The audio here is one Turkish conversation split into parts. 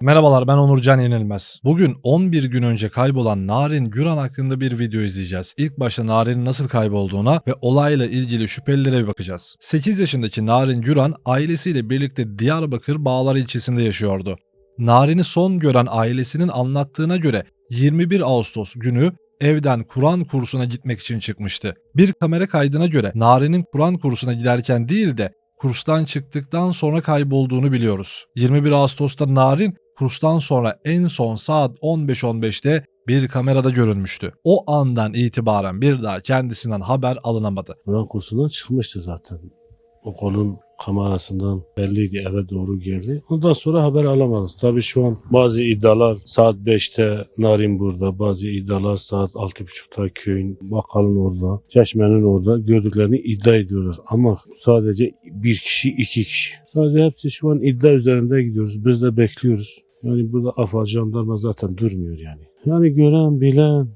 Merhabalar ben Onurcan Yenilmez. Bugün 11 gün önce kaybolan Narin Güran hakkında bir video izleyeceğiz. İlk başta Narin'in nasıl kaybolduğuna ve olayla ilgili şüphelilere bir bakacağız. 8 yaşındaki Narin Güran ailesiyle birlikte Diyarbakır Bağlar ilçesinde yaşıyordu. Narin'i son gören ailesinin anlattığına göre 21 Ağustos günü evden Kur'an kursuna gitmek için çıkmıştı. Bir kamera kaydına göre Narin'in Kur'an kursuna giderken değil de kurstan çıktıktan sonra kaybolduğunu biliyoruz. 21 Ağustos'ta Narin kurstan sonra en son saat 15.15'te bir kamerada görünmüştü. O andan itibaren bir daha kendisinden haber alınamadı. Kur'an kursundan çıkmıştı zaten. Okulun kamerasından belliydi eve doğru geldi. Ondan sonra haber alamadık. Tabii şu an bazı iddialar saat 5'te Narin burada, bazı iddialar saat 6.30'da köyün bakalın orada, çeşmenin orada gördüklerini iddia ediyorlar. Ama sadece bir kişi, iki kişi. Sadece hepsi şu an iddia üzerinde gidiyoruz. Biz de bekliyoruz. Yani burada AFAD jandarma zaten durmuyor yani. Yani gören, bilen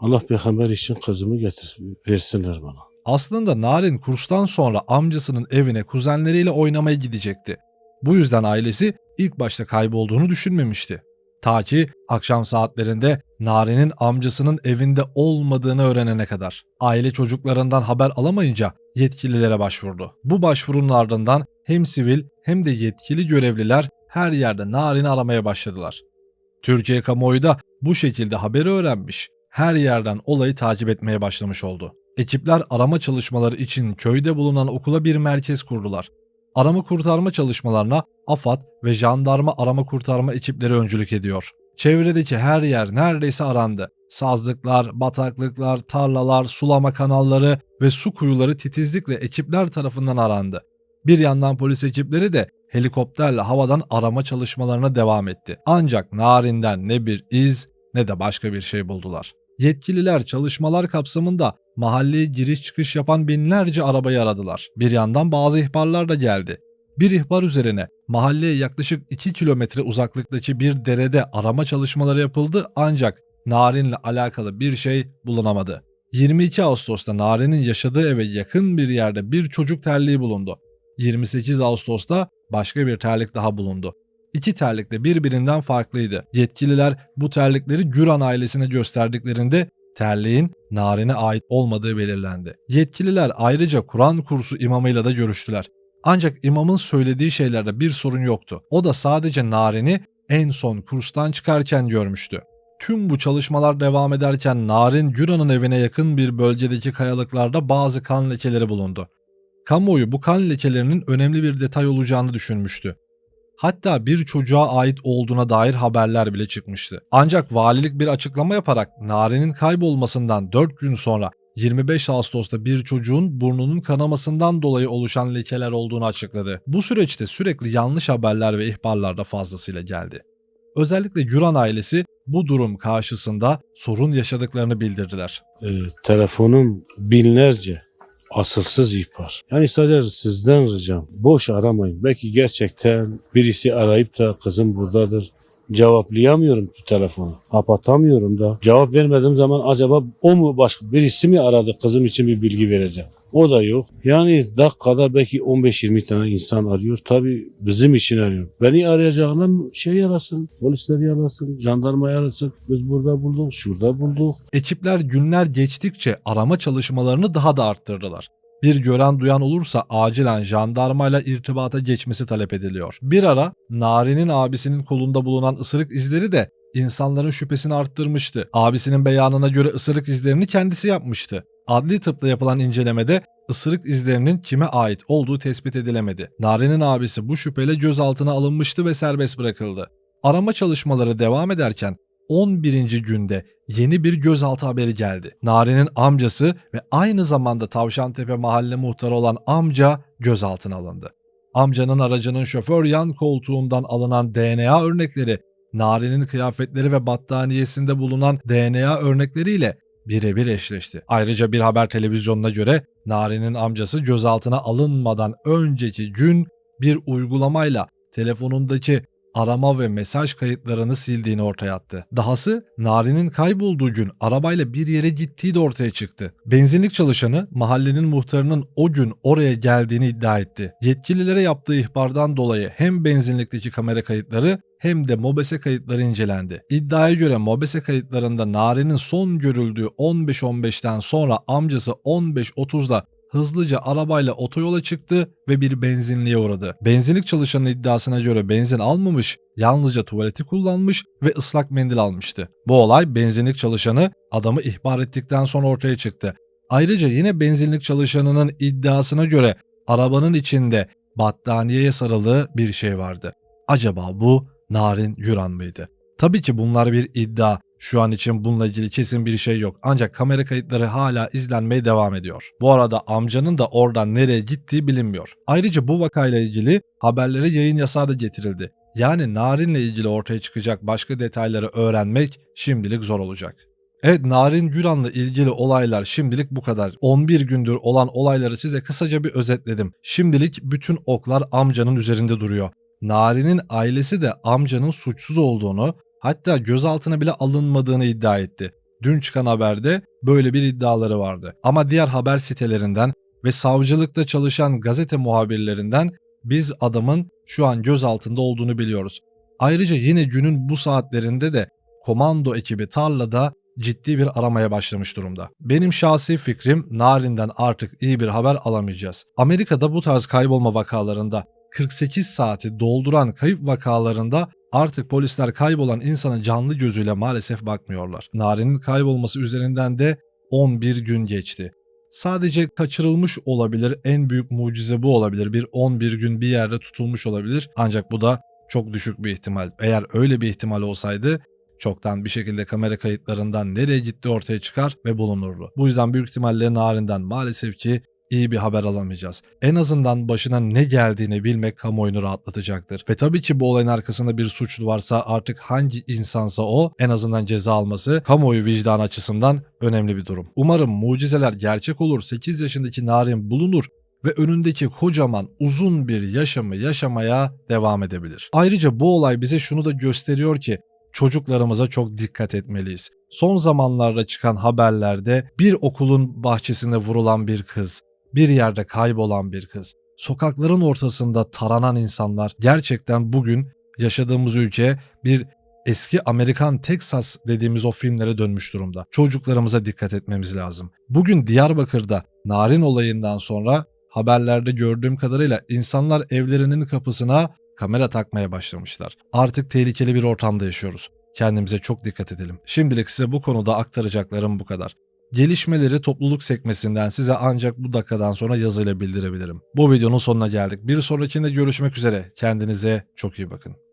Allah peygamber için kızımı getir, versinler bana. Aslında Narin kurstan sonra amcasının evine kuzenleriyle oynamaya gidecekti. Bu yüzden ailesi ilk başta kaybolduğunu düşünmemişti. Ta ki akşam saatlerinde Narin'in amcasının evinde olmadığını öğrenene kadar. Aile çocuklarından haber alamayınca yetkililere başvurdu. Bu başvurunun ardından hem sivil hem de yetkili görevliler her yerde Narin'i aramaya başladılar. Türkiye kamuoyu da bu şekilde haberi öğrenmiş, her yerden olayı takip etmeye başlamış oldu. Ekipler arama çalışmaları için köyde bulunan okula bir merkez kurdular. Arama kurtarma çalışmalarına AFAD ve jandarma arama kurtarma ekipleri öncülük ediyor. Çevredeki her yer neredeyse arandı. Sazlıklar, bataklıklar, tarlalar, sulama kanalları ve su kuyuları titizlikle ekipler tarafından arandı. Bir yandan polis ekipleri de helikopterle havadan arama çalışmalarına devam etti. Ancak Narin'den ne bir iz ne de başka bir şey buldular. Yetkililer çalışmalar kapsamında mahalleye giriş çıkış yapan binlerce arabayı aradılar. Bir yandan bazı ihbarlar da geldi. Bir ihbar üzerine mahalleye yaklaşık 2 kilometre uzaklıktaki bir derede arama çalışmaları yapıldı ancak Narin'le alakalı bir şey bulunamadı. 22 Ağustos'ta Narin'in yaşadığı eve yakın bir yerde bir çocuk terliği bulundu. 28 Ağustos'ta başka bir terlik daha bulundu. İki terlik de birbirinden farklıydı. Yetkililer bu terlikleri Güran ailesine gösterdiklerinde terliğin Narin'e ait olmadığı belirlendi. Yetkililer ayrıca Kur'an kursu imamıyla da görüştüler. Ancak imamın söylediği şeylerde bir sorun yoktu. O da sadece Narin'i en son kurstan çıkarken görmüştü. Tüm bu çalışmalar devam ederken Narin Güran'ın evine yakın bir bölgedeki kayalıklarda bazı kan lekeleri bulundu. Kamuoyu bu kan lekelerinin önemli bir detay olacağını düşünmüştü. Hatta bir çocuğa ait olduğuna dair haberler bile çıkmıştı. Ancak valilik bir açıklama yaparak Narin'in kaybolmasından 4 gün sonra 25 Ağustos'ta bir çocuğun burnunun kanamasından dolayı oluşan lekeler olduğunu açıkladı. Bu süreçte sürekli yanlış haberler ve ihbarlar da fazlasıyla geldi. Özellikle Güran ailesi bu durum karşısında sorun yaşadıklarını bildirdiler. e, telefonum binlerce asılsız ihbar. Yani sadece sizden ricam boş aramayın. Belki gerçekten birisi arayıp da kızım buradadır. Cevaplayamıyorum bu telefonu. Kapatamıyorum da. Cevap vermediğim zaman acaba o mu başka birisi mi aradı kızım için bir bilgi vereceğim. O da yok. Yani dakikada belki 15-20 tane insan arıyor. Tabii bizim için arıyor. Beni arayacağına şey arasın, polisleri arasın, jandarmayı arasın. Biz burada bulduk, şurada bulduk. Ekipler günler geçtikçe arama çalışmalarını daha da arttırdılar. Bir gören duyan olursa acilen jandarmayla irtibata geçmesi talep ediliyor. Bir ara Nari'nin abisinin kolunda bulunan ısırık izleri de insanların şüphesini arttırmıştı. Abisinin beyanına göre ısırık izlerini kendisi yapmıştı. Adli tıpla yapılan incelemede ısırık izlerinin kime ait olduğu tespit edilemedi. Nari'nin abisi bu şüpheyle gözaltına alınmıştı ve serbest bırakıldı. Arama çalışmaları devam ederken 11. günde yeni bir gözaltı haberi geldi. Nari'nin amcası ve aynı zamanda Tavşantepe mahalle muhtarı olan amca gözaltına alındı. Amcanın aracının şoför yan koltuğundan alınan DNA örnekleri Nari'nin kıyafetleri ve battaniyesinde bulunan DNA örnekleriyle birebir eşleşti. Ayrıca bir haber televizyonuna göre Nari'nin amcası gözaltına alınmadan önceki gün bir uygulamayla telefonundaki arama ve mesaj kayıtlarını sildiğini ortaya attı. Dahası Nari'nin kaybolduğu gün arabayla bir yere gittiği de ortaya çıktı. Benzinlik çalışanı mahallenin muhtarının o gün oraya geldiğini iddia etti. Yetkililere yaptığı ihbardan dolayı hem benzinlikteki kamera kayıtları hem de MOBESE kayıtları incelendi. İddiaya göre MOBESE kayıtlarında Nari'nin son görüldüğü 15-15'ten sonra amcası 15-30'da hızlıca arabayla otoyola çıktı ve bir benzinliğe uğradı. Benzinlik çalışanın iddiasına göre benzin almamış, yalnızca tuvaleti kullanmış ve ıslak mendil almıştı. Bu olay benzinlik çalışanı adamı ihbar ettikten sonra ortaya çıktı. Ayrıca yine benzinlik çalışanının iddiasına göre arabanın içinde battaniyeye sarılı bir şey vardı. Acaba bu Narin Yuran mıydı? Tabii ki bunlar bir iddia. Şu an için bununla ilgili kesin bir şey yok. Ancak kamera kayıtları hala izlenmeye devam ediyor. Bu arada amcanın da oradan nereye gittiği bilinmiyor. Ayrıca bu vakayla ilgili haberlere yayın yasağı da getirildi. Yani Narin'le ilgili ortaya çıkacak başka detayları öğrenmek şimdilik zor olacak. Evet Narin Güran'la ilgili olaylar şimdilik bu kadar. 11 gündür olan olayları size kısaca bir özetledim. Şimdilik bütün oklar amcanın üzerinde duruyor. Narin'in ailesi de amcanın suçsuz olduğunu hatta gözaltına bile alınmadığını iddia etti. Dün çıkan haberde böyle bir iddiaları vardı. Ama diğer haber sitelerinden ve savcılıkta çalışan gazete muhabirlerinden biz adamın şu an gözaltında olduğunu biliyoruz. Ayrıca yine günün bu saatlerinde de komando ekibi tarlada ciddi bir aramaya başlamış durumda. Benim şahsi fikrim Narin'den artık iyi bir haber alamayacağız. Amerika'da bu tarz kaybolma vakalarında 48 saati dolduran kayıp vakalarında artık polisler kaybolan insana canlı gözüyle maalesef bakmıyorlar. Narin'in kaybolması üzerinden de 11 gün geçti. Sadece kaçırılmış olabilir, en büyük mucize bu olabilir. Bir 11 gün bir yerde tutulmuş olabilir ancak bu da çok düşük bir ihtimal. Eğer öyle bir ihtimal olsaydı çoktan bir şekilde kamera kayıtlarından nereye gitti ortaya çıkar ve bulunurdu. Bu yüzden büyük ihtimalle Narin'den maalesef ki iyi bir haber alamayacağız. En azından başına ne geldiğini bilmek kamuoyunu rahatlatacaktır. Ve tabii ki bu olayın arkasında bir suçlu varsa artık hangi insansa o en azından ceza alması kamuoyu vicdan açısından önemli bir durum. Umarım mucizeler gerçek olur. 8 yaşındaki Narin bulunur ve önündeki kocaman uzun bir yaşamı yaşamaya devam edebilir. Ayrıca bu olay bize şunu da gösteriyor ki çocuklarımıza çok dikkat etmeliyiz. Son zamanlarda çıkan haberlerde bir okulun bahçesinde vurulan bir kız, bir yerde kaybolan bir kız, sokakların ortasında taranan insanlar gerçekten bugün yaşadığımız ülke bir eski Amerikan Texas dediğimiz o filmlere dönmüş durumda. Çocuklarımıza dikkat etmemiz lazım. Bugün Diyarbakır'da Narin olayından sonra haberlerde gördüğüm kadarıyla insanlar evlerinin kapısına kamera takmaya başlamışlar. Artık tehlikeli bir ortamda yaşıyoruz. Kendimize çok dikkat edelim. Şimdilik size bu konuda aktaracaklarım bu kadar. Gelişmeleri topluluk sekmesinden size ancak bu dakikadan sonra yazıyla bildirebilirim. Bu videonun sonuna geldik. Bir sonrakinde görüşmek üzere. Kendinize çok iyi bakın.